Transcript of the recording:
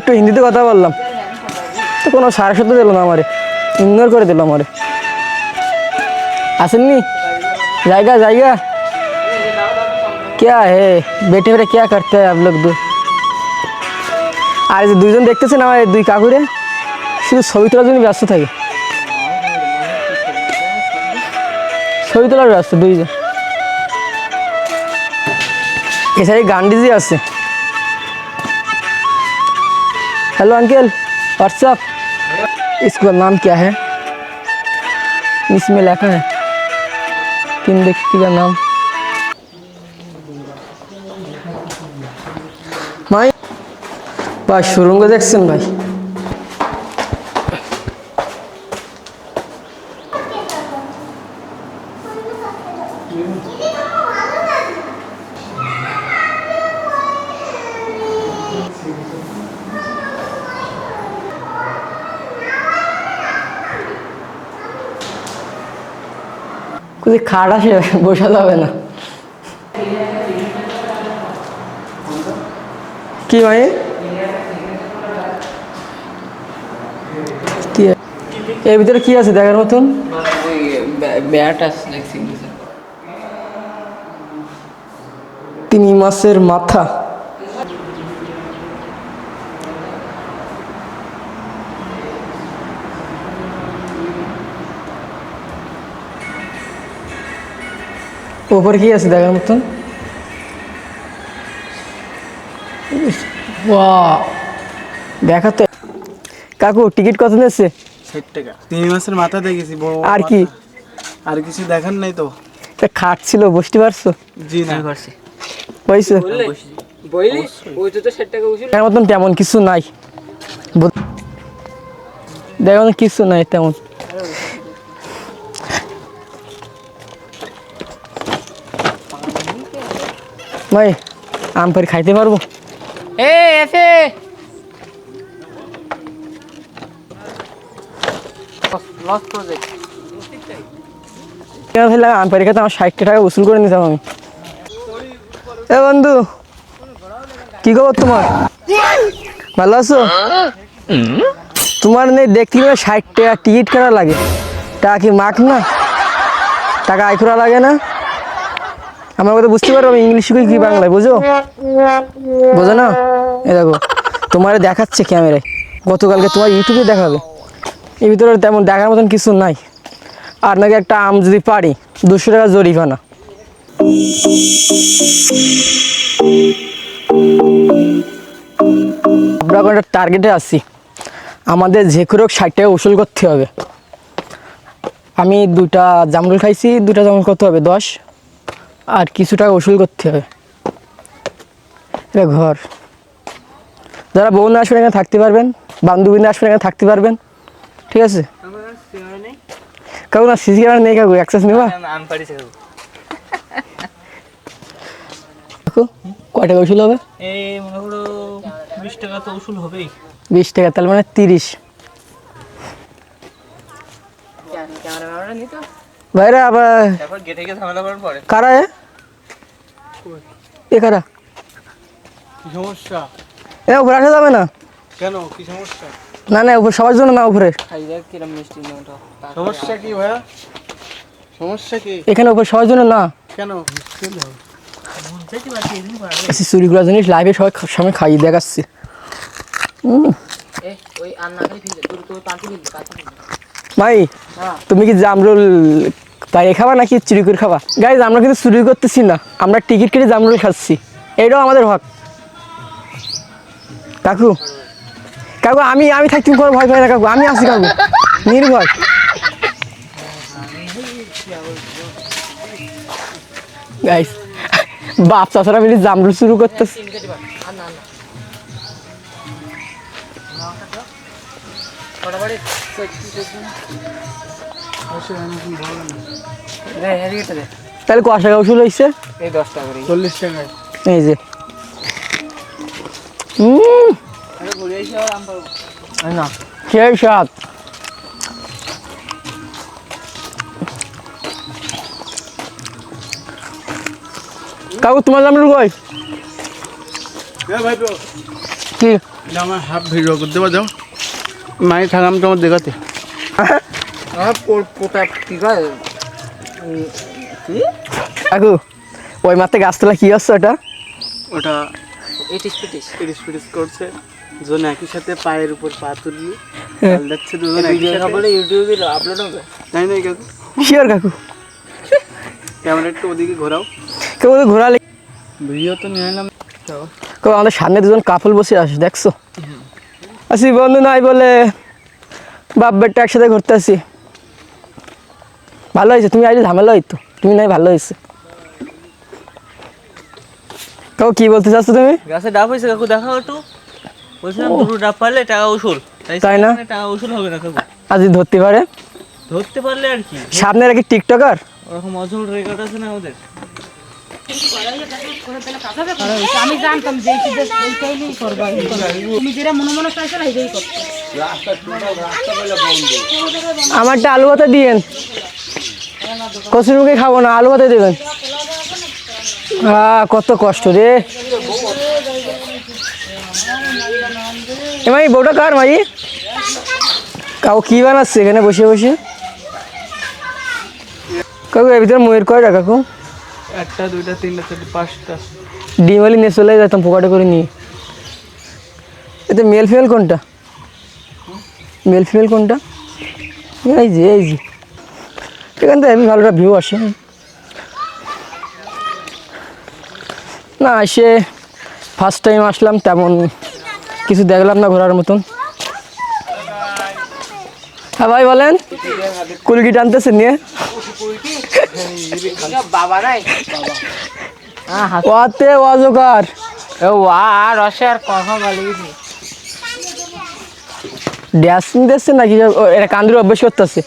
একটু হিন্দিতে কথা বললাম তো কোনো সারা শব্দ দিল না আমারে ইগনোর করে দিল আমারে আসেননি জায়গা জায়গা क्या है बेटे बेटे क्या करते हैं आप लोग दो আর এই যে দুইজন দেখতেছেন আমার এই দুই কাকুরে শুধু ছবি তোলার জন্য ব্যস্ত থাকে ছবি তোলার ব্যস্ত দুইজন এছাড়া গান্ডিজি আছে हेलो अंकल व्हाट्सअप इसका नाम क्या है इसमें लिखा है तीन व्यक्ति का नाम ভাই ভাই সুরঙ্গ দেখছেন ভাই কিছু খাট আসে বসা হবে না। কি ভাই? এর ভিতরে কি আছে দেখার মতন? তিন মাসের মাথা। ওপরে কি আছে দেখার মতন? বাহ দেখাতে কাকু টিকিট কত নিচ্ছে ষাট টাকা। তিন মাসের মাথা দেখেছি বড় বড় আর কি? আর কিছু দেখার নাই তো। খাট ছিল বসতে পারছ? জি না। হয়েছে বইলি? ওই তো ষাট টাকা উঠছিল দেখার মতন তেমন কিছু নাই। মতন কিছু নাই তেমন। ভাই আম খাইতে পারব? এ এসে। লস প্রজেক্ট আম পারি খেতে আমার ষাটটা টাকা উসুল করে নিতাম আমি। এ বন্ধু কি খবর তোমার? ভালো আছো? তোমার নেই দেখতে গেলে ষাট টাকা টিকিট কাটা লাগে। টাকা কি মাখ না? টাকা আয় করা লাগে না? আমার কথা বুঝতে পারো, আমি ইংলিশ শিখি কি বাংলায়, বুঝো? বোঝো না? এ দেখো, তোমার দেখাচ্ছে ক্যামেরায়। গতকালকে তোমার ইউটিউবে দেখাবে। এর ভিতরে তেমন দেখার মতন কিছু নাই। আর নাকি একটা আম যদি পারি, দুশো টাকা জরিমানা। আমরা একটা টার্গেটে আছি। আমাদের যে হোক ষাট টাকা উসুল করতে হবে। আমি দুটা জামরুল খাইছি দুটা জামরুল করতে হবে, দশ। আর কিছু টাকা উসুল করতে হবে। এটা ঘর। যারা বউ না আসবেন এখানে থাকতে পারবেন বান্ধবী না আসবেন এখানে থাকতে পারবেন ঠিক আছে? কাকু না সিসি ক্যামেরা নেই কাকু অ্যাক্সেস নেবা? আমি পারি কয় টাকা হবে? বিশ টাকা তো উসুল হবেই। বিশ টাকা তাহলে মানে তিরিশ। ক্যামেরা নিত। ভাইরা আবার তারপর গেটে গিয়ে ঝামেলা করার পরে? কারা এ? এ কারা? কি সমস্যা? এ উপরে আসা যাবে না? কেন? কি সমস্যা? না না উপরে সবার জন্য না উপরে? খাই দেখ কিরম মিষ্টি সমস্যা কি ভাইয়া? সমস্যা কি? এখানে উপরে সবার জন্য না? কেন? এসে চুরিগুলো জিনিস লাইভে সবাই খা- সামনে খাইয়ে দেখাচ্ছি। ওই আর না তো তাঁতি ভাই, তুমি কি জামরুল বাইরে খাবা নাকি চুরি করে খাবা? গাইজ আমরা কিন্তু চুরি করতেছি না। আমরা টিকিট কেটে জামরুল খাচ্ছি। এইটাও আমাদের হক। কাকু কাকু, আমি আমি থাকি কোনো ভয় পাই না কাকু। আমি আছি কাকু। নির্ভয়। গাইস বাপ চাষারা মিলে জামরুল শুরু করতেছে। তাহলে কষা কৌশল হয়েছে? এই দশ টাকা করে। চল্লিশ টাকায়। এই যে। না। সেই কাকু তোমার নাম কই ভাই কি? আমার হাফ ভিডিও করতে পারো? মাই থাকাম তোমার কি কয়? উম, কি? কাকু ওই মাত্র গাছতলা কি হচ্ছে ওটা? ওটা ইটিস পিটিস। তিরিশ পিরিশ করছে। একই সাথে পায়ের উপর পা তুলিয়ে হ্যাঁ। যাচ্ছে দুজন একই সাথে। বলে ইউটিউবে আপলোড হবে। তাই না কাকু? শিওর কাকু। ক্যামেরা একটু ওদিকে ঘোরাও। কেউ ঘোরালে ভিডিও তো নিয়ে এলাম। কেউ আমাদের সামনে দুজন কাপল বসে আসে দেখছ? আসি বন্ধু নাই বলে বাপ বেটা একসাথে ঘুরতে আসি। ভালো হয়েছে তুমি আইলে ঝামেলা হইতো তুমি নাই ভালো হয়েছে। কেউ কি বলতে চাচ্ছ তুমি? গাছে ডাব হয়েছে কাকু দেখাও একটু। বলছিলাম দুটো ডাব পারলে টাকা উসুল। তাই না? টাকা উসুল হবে না কাকু। আজ ধরতে পারে? ধরতে পারলে আর কি। সামনে রাখি টিকটকার? ওরকম অজল রেকর্ড আছে না ওদের আমি জানতাম যে তুমি যেটা মনে মনে চাইছো না আমারটা আলু ভাতে দিয়েন। কচুর মুখে খাব না, আলু ভাতে দেবেন। হ্যাঁ কত কষ্ট রে। এমাই বউটা কার মাই? কাউ কি বানাচ্ছে এখানে বসে বসে? কাকু, এর ভিতরে ময়ূর কয়টা, কাকু? একটা, দুইটা, তিনটা, চারটে, পাঁচটা। ডিম আলি নিয়ে চলে যেতাম পোকাটা করে নিয়ে। এতে মেল ফিমেল কোনটা? মেল ফিমেল কোনটা? এই যে এই যে। এখান থেকে আমি ভালো ভিউ আসে। না, এসে ফার্স্ট টাইম আসলাম, তেমন কিছু দেখলাম না ঘোরার মতন। হ্যাঁ ভাই বলেন। কুলকি টানতেছে নিয়ে। বাবা নাই ওয়াতে অজকার ও আর আর কথা ড্যাস নিতেছে নাকি? এটা কান্দির অভ্যাস করতেছে।